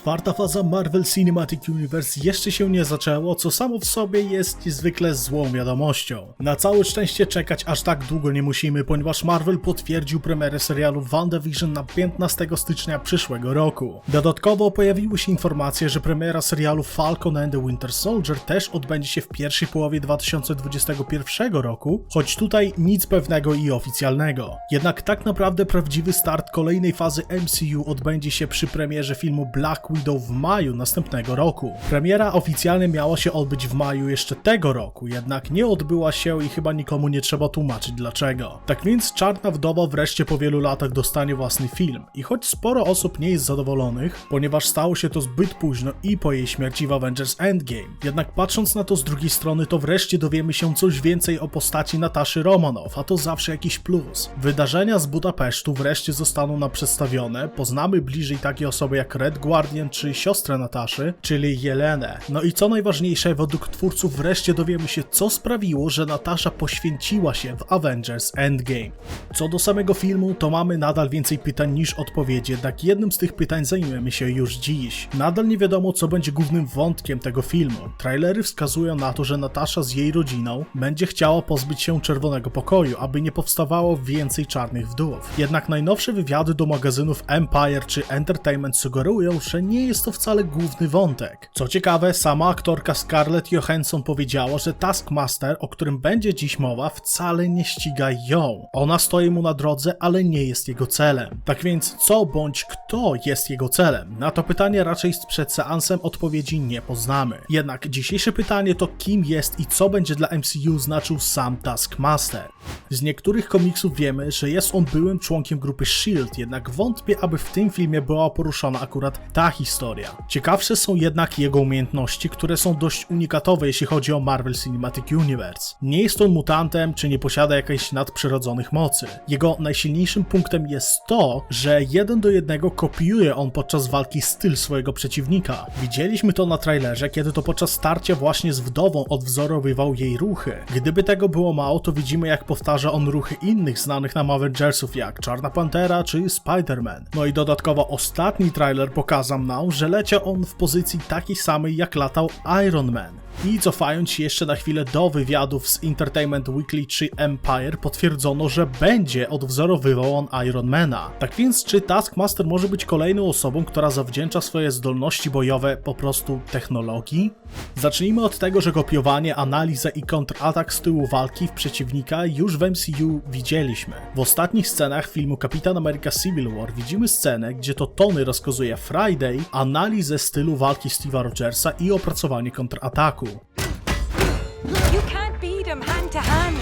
Czwarta faza Marvel Cinematic Universe jeszcze się nie zaczęło, co samo w sobie jest niezwykle złą wiadomością. Na całe szczęście czekać aż tak długo nie musimy, ponieważ Marvel potwierdził premierę serialu WandaVision na 15 stycznia przyszłego roku. Dodatkowo pojawiły się informacje, że premiera serialu Falcon and the Winter Soldier też odbędzie się w pierwszej połowie 2021 roku, choć tutaj nic pewnego i oficjalnego. Jednak tak naprawdę prawdziwy start kolejnej fazy MCU odbędzie się przy premierze filmu Black Widow w maju następnego roku. Premiera oficjalnie miała się odbyć w maju jeszcze tego roku, jednak nie odbyła się i chyba nikomu nie trzeba tłumaczyć dlaczego. Tak więc Czarna Wdowa wreszcie po wielu latach dostanie własny film i choć sporo osób nie jest zadowolonych, ponieważ stało się to zbyt późno i po jej śmierci w Avengers Endgame, jednak patrząc na to z drugiej strony, to wreszcie dowiemy się coś więcej o postaci Nataszy Romanow, a to zawsze jakiś plus. Wydarzenia z Budapesztu wreszcie zostaną nam przedstawione, poznamy bliżej takie osoby jak Red Guardian czy siostrę Nataszy, czyli Jelenę. No i co najważniejsze, według twórców wreszcie dowiemy się, co sprawiło, że Natasza poświęciła się w Avengers Endgame. Co do samego filmu, to mamy nadal więcej pytań niż odpowiedzi, jednak jednym z tych pytań zajmiemy się już dziś. Nadal nie wiadomo, co będzie głównym wątkiem tego filmu. Trailery wskazują na to, że Natasza z jej rodziną będzie chciała pozbyć się czerwonego pokoju, aby nie powstawało więcej czarnych wdów. Jednak najnowsze wywiady do magazynów Empire czy Entertainment sugerują, że nie jest to wcale główny wątek. Co ciekawe, sama aktorka Scarlett Johansson powiedziała, że Taskmaster, o którym będzie dziś mowa, wcale nie ściga ją. Ona stoi mu na drodze, ale nie jest jego celem. Tak więc co bądź kto jest jego celem? Na to pytanie raczej przed seansem odpowiedzi nie poznamy. Jednak dzisiejsze pytanie to kim jest i co będzie dla MCU znaczył sam Taskmaster. Z niektórych komiksów wiemy, że jest on byłym członkiem grupy SHIELD, jednak wątpię, aby w tym filmie była poruszona akurat ta historia. Ciekawsze są jednak jego umiejętności, które są dość unikatowe, jeśli chodzi o Marvel Cinematic Universe. Nie jest on mutantem, czy nie posiada jakichś nadprzyrodzonych mocy. Jego najsilniejszym punktem jest to, że jeden do jednego kopiuje on podczas walki styl swojego przeciwnika. Widzieliśmy to na trailerze, kiedy to podczas starcia właśnie z wdową odwzorowywał jej ruchy. Gdyby tego było mało, to widzimy jak powtarza on ruchy innych znanych nam Avengersów jak Czarna Pantera czy Spider-Man. No i dodatkowo ostatni trailer pokazał nam, że leciał on w pozycji takiej samej jak latał Iron Man. I cofając się jeszcze na chwilę do wywiadów z Entertainment Weekly czy Empire, potwierdzono, że będzie odwzorowywał on Ironmana. Tak więc, czy Taskmaster może być kolejną osobą, która zawdzięcza swoje zdolności bojowe po prostu technologii? Zacznijmy od tego, że kopiowanie, analiza i kontratak z tyłu walki w przeciwnika już w MCU widzieliśmy. W ostatnich scenach filmu Kapitan America Civil War widzimy scenę, gdzie to Tony rozkazuje Friday analizę stylu walki Steve'a Rogersa i opracowanie kontrataku. You can't beat him hand to hand.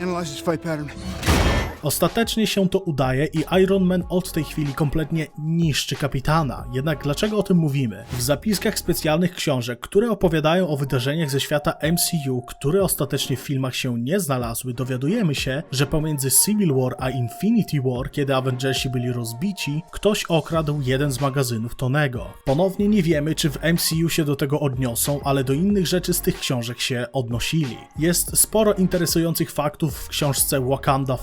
Analyze his fight pattern. Ostatecznie się to udaje i Iron Man od tej chwili kompletnie niszczy kapitana. Jednak dlaczego o tym mówimy? W zapiskach specjalnych książek, które opowiadają o wydarzeniach ze świata MCU, które ostatecznie w filmach się nie znalazły, dowiadujemy się, że pomiędzy Civil War a Infinity War, kiedy Avengersi byli rozbici, ktoś okradł jeden z magazynów Tonego. Ponownie nie wiemy, czy w MCU się do tego odniosą, ale do innych rzeczy z tych książek się odnosili. Jest sporo interesujących faktów w książce Wakanda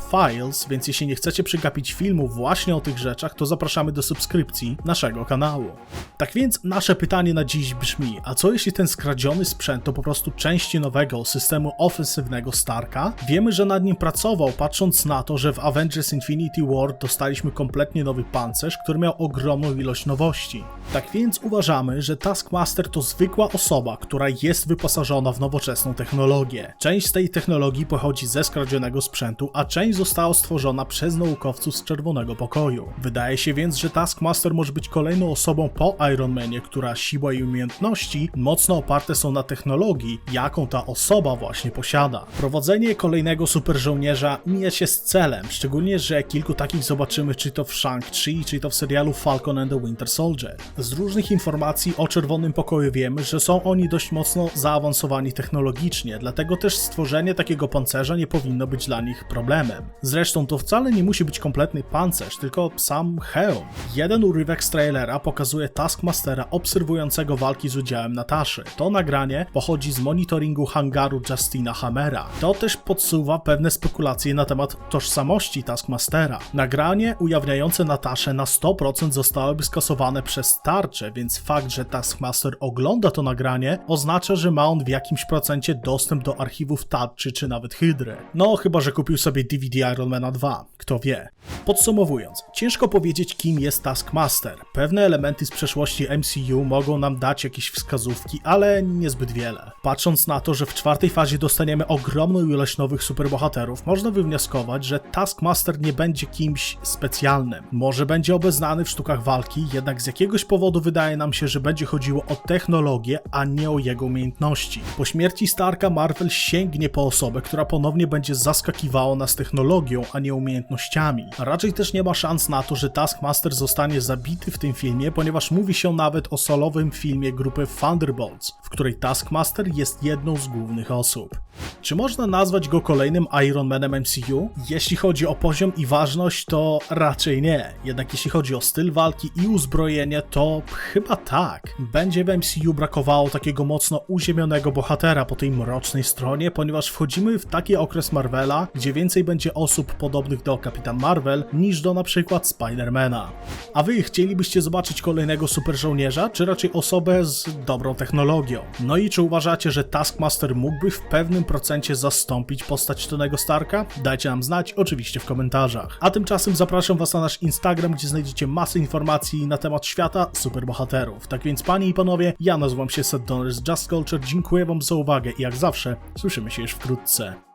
Więc jeśli nie chcecie przegapić filmu właśnie o tych rzeczach, to zapraszamy do subskrypcji naszego kanału. Tak więc nasze pytanie na dziś brzmi, a co jeśli ten skradziony sprzęt to po prostu części nowego systemu ofensywnego Starka? Wiemy, że nad nim pracował, patrząc na to, że w Avengers Infinity War dostaliśmy kompletnie nowy pancerz, który miał ogromną ilość nowości. Tak więc uważamy, że Taskmaster to zwykła osoba, która jest wyposażona w nowoczesną technologię. Część z tej technologii pochodzi ze skradzionego sprzętu, a część została stworzona przez naukowców z Czerwonego Pokoju. Wydaje się więc, że Taskmaster może być kolejną osobą po Iron Manie, która siła i umiejętności mocno oparte są na technologii, jaką ta osoba właśnie posiada. Prowadzenie kolejnego super żołnierza mija się z celem, szczególnie, że kilku takich zobaczymy czy to w Shang-Chi, czy to w serialu Falcon and the Winter Soldier. Z różnych informacji o Czerwonym Pokoju wiemy, że są oni dość mocno zaawansowani technologicznie, dlatego też stworzenie takiego pancerza nie powinno być dla nich problemem. Zresztą Zresztą to wcale nie musi być kompletny pancerz, tylko sam hełm. Jeden urywek z trailera pokazuje Taskmastera obserwującego walki z udziałem Nataszy. To nagranie pochodzi z monitoringu hangaru Justina Hammera. To też podsuwa pewne spekulacje na temat tożsamości Taskmastera. Nagranie ujawniające Nataszę na 100% zostałyby skasowane przez tarczę, więc fakt, że Taskmaster ogląda to nagranie oznacza, że ma on w jakimś procencie dostęp do archiwów tarczy czy nawet Hydry. No chyba, że kupił sobie DVD Ironmana 2, kto wie. Podsumowując, ciężko powiedzieć kim jest Taskmaster. Pewne elementy z przeszłości MCU mogą nam dać jakieś wskazówki, ale niezbyt wiele. Patrząc na to, że w czwartej fazie dostaniemy ogromną ilość nowych superbohaterów, można wywnioskować, że Taskmaster nie będzie kimś specjalnym. Może będzie obeznany w sztukach walki, jednak z jakiegoś powodu wydaje nam się, że będzie chodziło o technologię, a nie o jego umiejętności. Po śmierci Starka Marvel sięgnie po osobę, która ponownie będzie zaskakiwała nas technologią, a nie umiejętnościami. Raczej też nie ma szans na to, że Taskmaster zostanie zabity w tym filmie, ponieważ mówi się nawet o solowym filmie grupy Thunderbolts, w której Taskmaster jest jedną z głównych osób. Czy można nazwać go kolejnym Iron Manem MCU? Jeśli chodzi o poziom i ważność, to raczej nie. Jednak jeśli chodzi o styl walki i uzbrojenie, to chyba tak. Będzie w MCU brakowało takiego mocno uziemionego bohatera po tej mrocznej stronie, ponieważ wchodzimy w taki okres Marvela, gdzie więcej będzie osób podobnych do Kapitan Marvel niż do na przykład Spidermana. A wy chcielibyście zobaczyć kolejnego super żołnierza, czy raczej osobę z dobrą technologią? No i czy uważacie, że Taskmaster mógłby w pewnym procencie zastąpić postać Tonego Starka? Dajcie nam znać, oczywiście w komentarzach. A tymczasem zapraszam was na nasz Instagram, gdzie znajdziecie masę informacji na temat świata superbohaterów. Tak więc panie i panowie, ja nazywam się Seth Donner z Just Culture, dziękuję wam za uwagę i jak zawsze słyszymy się już wkrótce.